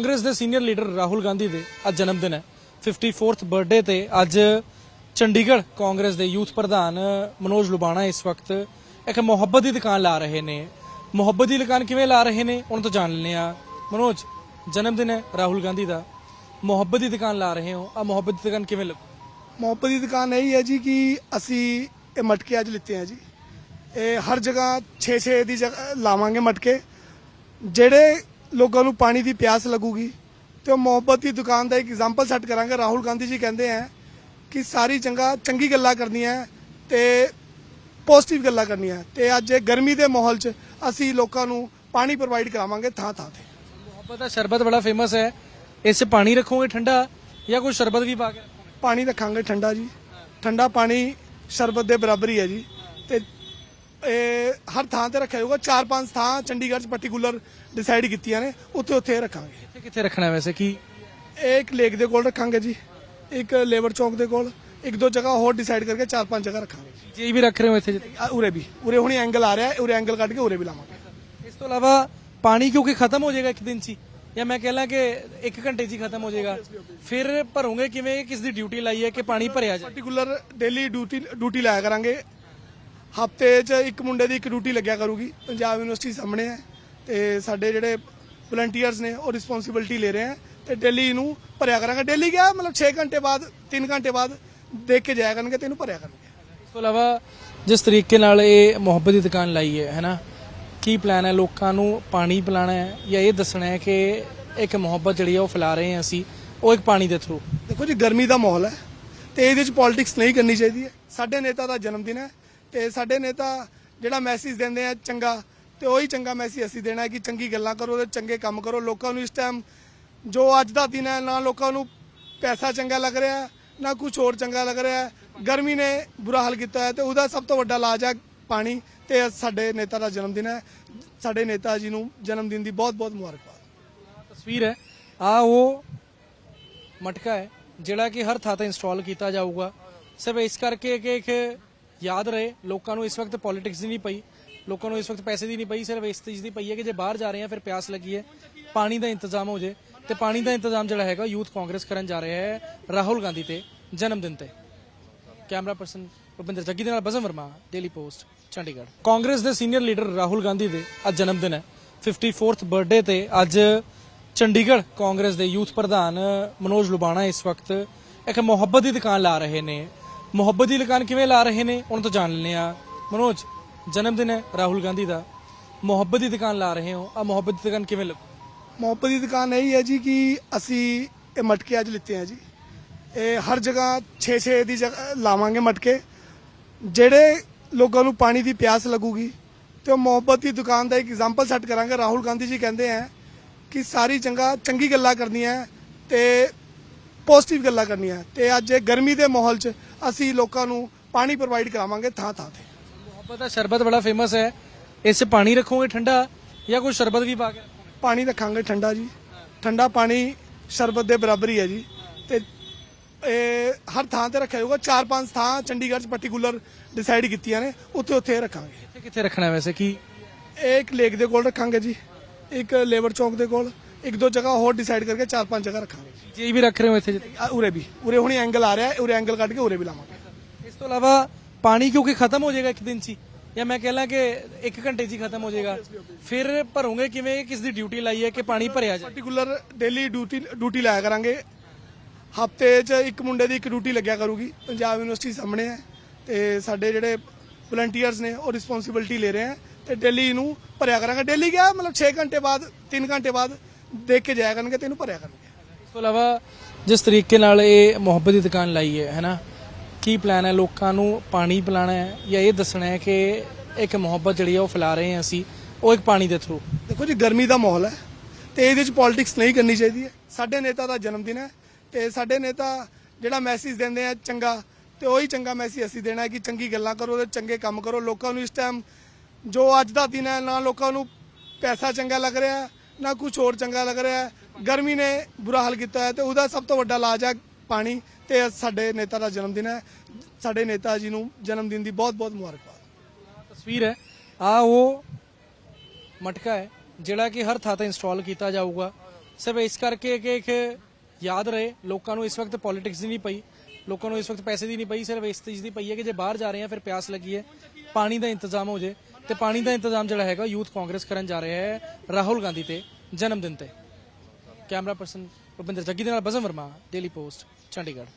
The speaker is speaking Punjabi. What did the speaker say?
ਕਾਂਗਰਸ ਦੇ ਸੀਨੀਅਰ ਲੀਡਰ ਰਾਹੁਲ ਗਾਂਧੀ ਦੇ ਅੱਜ ਜਨਮ ਦਿਨ ਹੈ। 54th ਬਰਥਡੇ ਤੇ ਅੱਜ ਚੰਡੀਗੜ੍ਹ ਕਾਂਗਰਸ ਦੇ ਯੂਥ ਪ੍ਰਧਾਨ ਮਨੋਜ ਲੁਬਾਣਾ ਇਸ ਵਕਤ ਇੱਕ ਮੁਹੱਬਤ ਦੀ ਦੁਕਾਨ ਲਾ ਰਹੇ ਨੇ। ਮੁਹੱਬਤ ਦੀ ਦੁਕਾਨ ਕਿਵੇਂ ਲਾ ਰਹੇ ਨੇ, ਉਹਨਾਂ ਤੋਂ ਜਾਣ ਲੈਂਦੇ ਆ ਮਨੋਜ ਜਨਮ ਦਿਨ ਹੈ ਰਾਹੁਲ ਗਾਂਧੀ ਦਾ। ਮੁਹੱਬਤ ਦੀ ਦੁਕਾਨ ਲਾ ਰਹੇ ਹੋ। ਆ ਮੁਹੱਬਤ ਦੀ ਦੁਕਾਨ ਕਿਵੇਂ ਲੱਗੂ? ਮੁਹੱਬਤ ਦੀ ਦੁਕਾਨ ਇਹ ਹੈ ਜੀ ਕਿ ਅਸੀਂ ਇਹ ਮਟਕੇ ਅੱਜ ਲਿੱਤੇ ਆ ਜੀ। ਇਹ ਹਰ ਜਗ੍ਹਾ 6-6 ਦੀ ਜਗ੍ਹਾ ਲਾਵਾਂਗੇ ਮਟਕੇ। ਜਿਹੜੇ ਲੋਕਾਂ ਨੂੰ ਪਾਣੀ ਦੀ ਪਿਆਸ ਲੱਗੂਗੀ ਤੇ ਉਹ ਮੁਹੱਬਤ ਦੀ ਦੁਕਾਨ ਦਾ ਇੱਕ ਐਗਜ਼ਾਮਪਲ ਸੈੱਟ ਕਰਾਂਗੇ। ਰਾਹੁਲ ਗਾਂਧੀ ਜੀ ਕਹਿੰਦੇ ਆ ਕਿ ਸਾਰੀ ਚੰਗਾ ਚੰਗੀ ਗੱਲਾਂ ਕਰਨੀਆਂ ਤੇ ਪੋਜ਼ਿਟਿਵ ਗੱਲਾਂ ਕਰਨੀਆਂ ਤੇ ਅੱਜ ਇਹ ਗਰਮੀ ਦੇ ਮਾਹੌਲ 'ਚ ਅਸੀਂ ਲੋਕਾਂ ਨੂੰ ਪਾਣੀ ਪ੍ਰੋਵਾਈਡ ਕਰਾਵਾਂਗੇ ਥਾਂ ਥਾਂ ਤੇ। ਮੁਹੱਬਤ ਦਾ ਸ਼ਰਬਤ ਬੜਾ ਫੇਮਸ ਹੈ। ਇਸ ਪਾਣੀ ਰੱਖੋਗੇ ਠੰਡਾ ਜਾਂ ਕੋਈ ਸ਼ਰਬਤ ਵੀ ਪਾ ਕੇ ਪਾਣੀ ਰੱਖਾਂਗੇ ਠੰਡਾ ਜੀ। ਠੰਡਾ ਪਾਣੀ ਸ਼ਰਬਤ ਦੇ ਬਰਾਬਰ ਹੀ ਹੈ ਜੀ। ਤੇ ਇਹ ਹਰ ਥਾਂ ਤੇ ਰੱਖਿਆ ਜਾਊਗਾ। ਚਾਰ ਪੰਜ ਥਾਂ ਚੰਡੀਗੜ੍ਹ ਚ ਪਾਰਟਿਕੂਲਰ ਡਿਸਾਈਡ ਕੀਤੀਆਂ ਨੇ। ਉੱਥੇ ਉੱਥੇ ਰੱਖਾਂਗੇ। ਕਿੱਥੇ ਕਿੱਥੇ ਰੱਖਣਾ ਵੈਸੇ? ਕੀ ਇਹ ਇੱਕ ਲੇਕ ਦੇ ਕੋਲ ਰੱਖਾਂਗੇ ਜੀ। ਇੱਕ ਲੇਬਰ ਚੌਕ ਦੇ ਕੋਲ। ਇੱਕ ਦੋ ਜਗ੍ਹਾ ਹੋਰ ਡਿਸਾਈਡ ਕਰਕੇ ਚਾਰ ਪੰਜ ਜਗ੍ਹਾ ਰੱਖਾਂਗੇ। ਜੀ ਜੇ ਵੀ ਰੱਖ ਰਹੇ ਹੋ ਇੱਥੇ? ਆ, ਉਰੇ ਵੀ। ਉਰੇ ਹੁਣੀ ਐਂਗਲ ਆ ਰਿਹਾ ਹੈ, ਉਰੇ ਐਂਗਲ ਕੱਢ ਕੇ ਉਰੇ ਵੀ ਲਾਵਾਂਗੇ। ਇਸ ਤੋਂ ਇਲਾਵਾ ਪਾਣੀ ਕਿਉਂਕਿ ਖਤਮ ਹੋ ਜਾਏਗਾ ਇੱਕ ਦਿਨ 'ਚ ਹੀ? ਜਾਂ ਮੈਂ ਕਹਿ ਲਾਂ ਕਿ ਇੱਕ ਘੰਟੇ 'ਚ ਹੀ ਖਤਮ ਹੋ ਜਾਏਗਾ। ਫਿਰ ਭਰੋਗੇ ਕਿਵੇਂ? ਕਿਸ ਦੀ ਡਿਊਟੀ ਲਾਈ ਹੈ ਕਿ ਪਾਣੀ ਭਰਿਆ ਜਾਏ? ਪਾਰਟਿਕੂਲਰ ਡੇਲੀ ਡਿਊਟੀ ਡਿਊਟੀ ਲਾਇਆ ਕਰਾਂਗੇ। ਹਫ਼ਤੇ 'ਚ ਇੱਕ ਮੁੰਡੇ ਦੀ ਇੱਕ ਡਿਊਟੀ ਲੱਗਿਆ ਕਰੂਗੀ ਪੰਜਾਬ ਯੂਨੀਵਰਸਿਟੀ ਸਾਹਮਣੇ ਹੈ ਤੇ ਸਾਡੇ ਜਿਹੜੇ ਵਲੰਟੀਅਰਸ ਨੇ ਉਹ ਰਿਸਪੌਂਸਿਬਿਲਟੀ ਲੈ ਰਹੇ ਹੈ ਤੇ ਡੇਲੀ ਇਹਨੂੰ ਭਰਿਆ ਕਰਾਂਗੇ। ਡੇਲੀ ਗਿਆ ਮਤਲਬ 6 ਘੰਟੇ ਬਾਅਦ 3 ਘੰਟੇ ਬਾਅਦ ਦੇਖ ਕੇ ਜਾਇਆ ਕਰਨਗੇ ਤੇ ਇਹਨੂੰ ਭਰਿਆ ਕਰਨਗੇ। ਇਸ ਤੋਂ ਇਲਾਵਾ ਜਿਸ ਤਰੀਕੇ ਨਾਲ ਇਹ ਮੁਹੱਬਤ ਦੀ ਦੁਕਾਨ ਲਾਈ ਹੈ ਹੈਨਾ ਕੀ ਪਲਾਨ ਹੈ? ਲੋਕਾਂ ਨੂੰ ਪਾਣੀ ਪਿਲਾਣਾ ਹੈ ਜਾਂ ਇਹ ਦੱਸਣਾ ਹੈ ਕਿ ਇੱਕ ਮੁਹੱਬਤ ਜਿਹੜੀ ਹੈ ਉਹ ਫੈਲਾ ਰਹੇ ਹਾਂ ਅਸੀਂ ਉਹ ਇੱਕ ਪਾਣੀ ਦੇ ਥਰੂ ਦੇਖੋ ਜੀ ਗਰਮੀ ਦਾ ਮਾਹੌਲ ਹੈ ਤੇ ਇਹਦੇ ਵਿੱਚ ਪੋਲਿਟਿਕਸ ਨਹੀਂ ਕਰਨੀ ਚਾਹੀਦੀ ਹੈ। ਸਾਡੇ ਨੇਤਾ ਦਾ ਜਨਮ ਦਿਨ ਹੈ ਤੇ ਸਾਡੇ ਨੇਤਾ ਜਿਹੜਾ ਮੈਸੇਜ ਦਿੰਦੇ ਆ, ਚੰਗਾ, ਤੇ ਉਹੀ ਚੰਗਾ ਮੈਸੇਜ ਅਸੀਂ ਦੇਣਾ ਹੈ ਕਿ ਚੰਗੀ ਗੱਲਾਂ ਕਰੋ ਤੇ ਚੰਗੇ ਕੰਮ ਕਰੋ। ਲੋਕਾਂ ਨੂੰ ਇਸ ਟਾਈਮ ਜੋ ਅੱਜ ਦਾ ਦਿਨ ਹੈ, ਨਾ ਲੋਕਾਂ ਨੂੰ ਪੈਸਾ ਚੰਗਾ ਲੱਗ ਰਿਹਾ, ਨਾ ਕੁਝ ਹੋਰ ਚੰਗਾ ਲੱਗ ਰਿਹਾ। ਗਰਮੀ ਨੇ ਬੁਰਾ ਹਾਲ ਕੀਤਾ ਹੈ ਤੇ ਉਹਦਾ ਸਭ ਤੋਂ ਵੱਡਾ ਇਲਾਜ ਹੈ ਪਾਣੀ ਤੇ ਸਾਡੇ ਨੇਤਾ ਦਾ ਜਨਮ ਦਿਨ ਹੈ। ਸਾਡੇ ਨੇਤਾ ਜੀ ਨੂੰ ਜਨਮ ਦਿਨ ਦੀ ਬਹੁਤ ਬਹੁਤ ਮੁਬਾਰਕਬਾਦ। ਤਸਵੀਰ ਹੈ ਆ ਉਹ ਮਟਕਾ ਹੈ ਜਿਹੜਾ ਕਿ ਹਰ ਥਾਂ ਤੇ ਇੰਸਟਾਲ ਕੀਤਾ ਜਾਊਗਾ। ਸਿਰਫ ਇਸ ਕਰਕੇ ਕਿ ਯਾਦ ਰਹੇ, ਲੋਕਾਂ ਨੂੰ ਇਸ ਵਕਤ ਪੋਲਿਟਿਕਸ ਦੀ ਨਹੀਂ ਪਈ, ਲੋਕਾਂ ਨੂੰ ਇਸ ਵਕਤ ਪੈਸੇ ਦੀ ਨਹੀਂ ਪਈ, ਸਿਰਫ ਇਸ ਚੀਜ਼ ਦੀ ਪਈ ਹੈ ਕਿ ਜੇ ਬਾਹਰ ਜਾ ਰਹੇ ਆ ਫਿਰ ਪਿਆਸ ਲੱਗੀ ਹੈ, ਪਾਣੀ ਦਾ ਇੰਤਜ਼ਾਮ ਹੋ ਜੇ, ਤੇ ਪਾਣੀ ਦਾ ਇੰਤਜ਼ਾਮ ਜਿਹੜਾ ਹੈਗਾ, ਯੂਥ ਕਾਂਗਰਸ ਕਰਨ ਜਾ ਰਿਹਾ ਹੈ ਰਾਹੁਲ ਗਾਂਧੀ ਤੇ, ਜਨਮ ਦਿਨ ਤੇ। ਕੈਮਰਾ ਪਰਸਨ ਭੁਪਿੰਦਰ ਜੱਗੀ ਦੇ ਨਾਲ ਬਜ਼ਮ ਵਰਮਾ ਡੇਲੀ ਪੋਸਟ ਚੰਡੀਗੜ੍ਹ। ਕਾਂਗਰਸ ਦੇ ਸੀਨੀਅਰ ਲੀਡਰ ਰਾਹੁਲ ਗਾਂਧੀ ਦੇ ਅੱਜ ਜਨਮ ਦਿਨ ਹੈ। 54th ਬਰਥਡੇ ਤੇ ਅੱਜ ਚੰਡੀਗੜ੍ਹ ਕਾਂਗਰਸ ਦੇ ਯੂਥ ਪ੍ਰਧਾਨ ਮਨੋਜ ਲੁਬਾਣਾ ਇਸ ਵਕਤ ਇੱਕ ਮੁਹੱਬਤ ਦੀ ਦੁਕਾਨ ਲਾ ਰਹੇ ਨੇ। ਮੁਹੱਬਤ ਦੀ ਦੁਕਾਨ ਕਿਵੇਂ ਲਾ ਰਹੇ ਨੇ, ਉਹਨਾਂ ਤੋਂ ਜਾਣ ਲੈਂਦੇ ਆ ਮਨੋਜ, ਜਨਮ ਦਿਨ ਹੈ ਰਾਹੁਲ ਗਾਂਧੀ ਦਾ। ਮੁਹੱਬਤ ਦੀ ਦੁਕਾਨ ਲਾ ਰਹੇ ਹੋ। ਆ ਮੁਹੱਬਤ ਦੀ ਦੁਕਾਨ ਕਿਵੇਂ ਲੱਗੂ? ਮੁਹੱਬਤ ਦੀ ਦੁਕਾਨ ਇਹ ਹੈ ਜੀ ਕਿ ਅਸੀਂ ਇਹ ਮਟਕੇ ਅੱਜ ਲਿੱਤੇ ਆ ਜੀ। ਇਹ ਹਰ ਜਗ੍ਹਾ 6-6 ਦੀ ਜਗ੍ਹਾ ਲਾਵਾਂਗੇ ਮਟਕੇ। ਜਿਹੜੇ ਲੋਕਾਂ ਨੂੰ ਪਾਣੀ ਦੀ ਪਿਆਸ ਲੱਗੂਗੀ ਤੇ ਉਹ ਮੁਹੱਬਤ ਦੀ ਦੁਕਾਨ ਦਾ ਇੱਕ ਐਗਜ਼ਾਮਪਲ ਸੈੱਟ ਕਰਾਂਗੇ। ਰਾਹੁਲ ਗਾਂਧੀ ਜੀ ਕਹਿੰਦੇ ਆ ਕਿ ਸਾਰੀ ਚੰਗਾ ਚੰਗੀ ਗੱਲਾਂ ਕਰਨੀਆਂ ਤੇ ਪੋਜ਼ਿਟਿਵ ਗੱਲਾਂ ਕਰਨੀਆਂ। ਤੇ ਅੱਜ ਇਹ ਗਰਮੀ ਦੇ ਮਾਹੌਲ 'ਚ ਅਸੀਂ ਲੋਕਾਂ ਨੂੰ ਪਾਣੀ ਪ੍ਰੋਵਾਈਡ ਕਰਾਵਾਂਗੇ ਥਾਂ ਥਾਂ ਤੇ। ਮੁਹੱਬਤ ਦਾ ਸ਼ਰਬਤ ਬੜਾ ਫੇਮਸ ਹੈ। ਇਸ ਪਾਣੀ ਰੱਖੋਗੇ ਠੰਡਾ ਜਾਂ ਕੋਈ ਸ਼ਰਬਤ ਵੀ ਪਾ ਕੇ ਪਾਣੀ ਰੱਖਾਂਗੇ ਠੰਡਾ ਜੀ। ਠੰਡਾ ਪਾਣੀ ਸ਼ਰਬਤ ਦੇ ਬਰਾਬਰ ਹੀ ਹੈ ਜੀ। ਤੇ ਇਹ ਹਰ ਥਾਂ ਤੇ ਰੱਖਿਆ ਜਾਊਗਾ। ਚਾਰ ਪੰਜ ਥਾਂ ਚੰਡੀਗੜ੍ਹ ਚ ਪਾਰਟਿਕੂਲਰ ਡਿਸਾਈਡ ਕੀਤੀਆਂ ਨੇ। ਉੱਥੇ ਉੱਥੇ ਰੱਖਾਂਗੇ। ਕਿੱਥੇ ਕਿੱਥੇ ਰੱਖਣਾ ਵੈਸੇ? ਕੀ ਇਹ ਇੱਕ ਲੇਕ ਦੇ ਕੋਲ ਰੱਖਾਂਗੇ ਜੀ। ਇੱਕ ਲੇਬਰ ਚੌਕ ਦੇ ਕੋਲ। ਇੱਕ ਦੋ ਜਗ੍ਹਾ ਹੋਰ ਡਿਸਾਈਡ ਕਰਕੇ ਚਾਰ ਪੰਜ ਜਗ੍ਹਾ ਰੱਖਾਂਗੇ। ਜੀ ਜੇ ਵੀ ਰੱਖ ਰਹੇ ਹੋ ਇੱਥੇ ਆ, ਉਰੇ ਵੀ। ਉਰੇ ਹੁਣੀ ਐਂਗਲ ਆ ਰਿਹਾ ਹੈ, ਉਰੇ ਐਂਗਲ ਕੱਢ ਕੇ ਉਰੇ ਵੀ ਲਾਵਾਂਗੇ। ਇਸ ਤੋਂ ਇਲਾਵਾ ਪਾਣੀ ਕਿਉਂਕਿ ਖਤਮ ਹੋ ਜਾਏਗਾ ਇੱਕ ਦਿਨ 'ਚ ਹੀ। ਜਾਂ ਮੈਂ ਕਹਿ ਲਾਂ ਕਿ ਇੱਕ ਘੰਟੇ 'ਚ ਹੀ ਖਤਮ ਹੋ ਜਾਏਗਾ। ਫਿਰ ਭਰੋਗੇ ਕਿਵੇਂ ਕਿਸ ਦੀ ਡਿਊਟੀ ਲਾਈ ਹੈ ਕਿ ਪਾਣੀ ਭਰਿਆ ਜਾਏ? ਪਾਰਟਿਕੂਲਰ ਡੇਲੀ ਡਿਊਟੀ ਡਿਊਟੀ ਲਾਇਆ ਕਰਾਂਗੇ। ਹਫ਼ਤੇ 'ਚ ਇੱਕ ਮੁੰਡੇ ਦੀ ਇੱਕ ਡਿਊਟੀ ਲੱਗਿਆ ਕਰੂਗੀ। ਪੰਜਾਬ ਯੂਨੀਵਰਸਿਟੀ ਸਾਹਮਣੇ ਹੈ ਤੇ ਸਾਡੇ ਜਿਹੜੇ ਵਲੰਟੀਅਰਸ ਨੇ ਉਹ ਰਿਸਪੌਂਸਿਬਿਲਟੀ ਲੈ ਰਹੇ ਹੈ ਤੇ ਡੇਲੀ ਇਹਨੂੰ ਭਰਿਆ ਕਰਾਂਗੇ। ਡੇਲੀ ਗਿਆ ਮਤਲਬ 6 ਘੰਟੇ ਬਾਅਦ 3 ਘੰਟੇ ਬਾਅਦ ਦੇਖ ਕੇ ਜਾਇਆ ਕਰਨਗੇ ਤੇ ਇਹਨੂੰ ਭਰਿਆ ਕਰਨਗੇ। ਇਸ ਤੋਂ ਇਲਾਵਾ ਜਿਸ ਤਰੀਕੇ ਨਾਲ ਇਹ ਮੁਹੱਬਤ ਦੀ ਦੁਕਾਨ ਲਾਈ ਹੈ ਹੈਨਾ ਕੀ ਪਲਾਨ ਹੈ? ਲੋਕਾਂ ਨੂੰ ਪਾਣੀ ਪਿਲਾਣਾ ਹੈ ਜਾਂ ਇਹ ਦੱਸਣਾ ਹੈ ਕਿ ਇੱਕ ਮੁਹੱਬਤ ਜਿਹੜੀ ਹੈ ਉਹ ਫੈਲਾ ਰਹੇ ਹਾਂ ਅਸੀਂ ਉਹ ਇੱਕ ਪਾਣੀ ਦੇ ਥਰੂ ਦੇਖੋ ਜੀ ਗਰਮੀ ਦਾ ਮਾਹੌਲ ਹੈ ਤੇ ਇਹਦੇ ਵਿੱਚ ਪੋਲਿਟਿਕਸ ਨਹੀਂ ਕਰਨੀ ਚਾਹੀਦੀ ਹੈ। ਸਾਡੇ ਨੇਤਾ ਦਾ ਜਨਮ ਦਿਨ ਹੈ ਤੇ ਸਾਡੇ ਨੇਤਾ ਜਿਹੜਾ ਮੈਸੇਜ ਦਿੰਦੇ ਆ ਚੰਗਾ ਤੇ ਉਹੀ ਚੰਗਾ ਮੈਸੇਜ ਅਸੀਂ ਦੇਣਾ ਹੈ ਕਿ ਚੰਗੀ ਗੱਲਾਂ ਕਰੋ ਤੇ ਚੰਗੇ ਕੰਮ ਕਰੋ। ਲੋਕਾਂ ਨੂੰ ਇਸ ਟਾਈਮ ਜੋ ਅੱਜ ਦਾ ਦਿਨ ਹੈ ਨਾ ਲੋਕਾਂ ਨੂੰ ਪੈਸਾ ਚੰਗਾ ਲੱਗ ਰਿਹਾ। ਨਾ ਕੁਝ ਹੋਰ ਚੰਗਾ ਲੱਗ ਰਿਹਾ ਗਰਮੀ ਨੇ ਬੁਰਾ ਹਾਲ ਕੀਤਾ ਹੈ ਤੇ ਉਹਦਾ ਸਭ ਤੋਂ ਵੱਡਾ ਇਲਾਜ ਹੈ ਪਾਣੀ ਤੇ ਸਾਡੇ ਨੇਤਾ ਦਾ ਜਨਮ ਦਿਨ ਹੈ। ਸਾਡੇ ਨੇਤਾ ਜੀ ਨੂੰ ਜਨਮ ਦਿਨ ਦੀ ਬਹੁਤ ਬਹੁਤ ਮੁਬਾਰਕਬਾਦ। ਤਸਵੀਰ ਹੈ। ਆ ਉਹ ਮਟਕਾ ਹੈ ਜਿਹੜਾ ਕਿ ਹਰ ਥਾਂ ਤੇ ਇੰਸਟਾਲ ਕੀਤਾ ਜਾਊਗਾ। ਸਿਰਫ ਇਸ ਕਰਕੇ ਕਿ ਇੱਕ ਯਾਦ ਰਹੇ, ਲੋਕਾਂ ਨੂੰ ਇਸ ਵਕਤ ਪੋਲਿਟਿਕਸ ਦੀ ਨਹੀਂ ਪਈ। ਲੋਕਾਂ ਨੂੰ ਇਸ ਵਕਤ ਪੈਸੇ ਦੀ ਨਹੀਂ ਪਈ, ਸਿਰਫ ਇਸ ਚੀਜ਼ ਦੀ ਪਈ ਹੈ ਕਿ ਜੇ ਬਾਹਰ ਜਾ ਰਹੇ ਆ ਫਿਰ ਪਿਆਸ ਲੱਗੀ ਹੈ। ਪਾਣੀ ਦਾ ਇੰਤਜ਼ਾਮ ਹੋ ਜੇ। ਤੇ ਪਾਣੀ ਦਾ ਇੰਤਜ਼ਾਮ ਜਿਹੜਾ ਹੈਗਾ, ਯੂਥ ਕਾਂਗਰਸ ਕਰਨ ਜਾ ਰਿਹਾ ਹੈ ਰਾਹੁਲ ਗਾਂਧੀ ਤੇ ਜਨਮ ਦਿਨ ਤੇ। ਕੈਮਰਾ ਪਰਸਨ ਭੁਪਿੰਦਰ ਜੱਗੀ ਦੇ ਨਾਲ ਬਜ਼ਮ ਵਰਮਾ ਡੇਲੀ ਪੋਸਟ ਚੰਡੀਗੜ੍ਹ।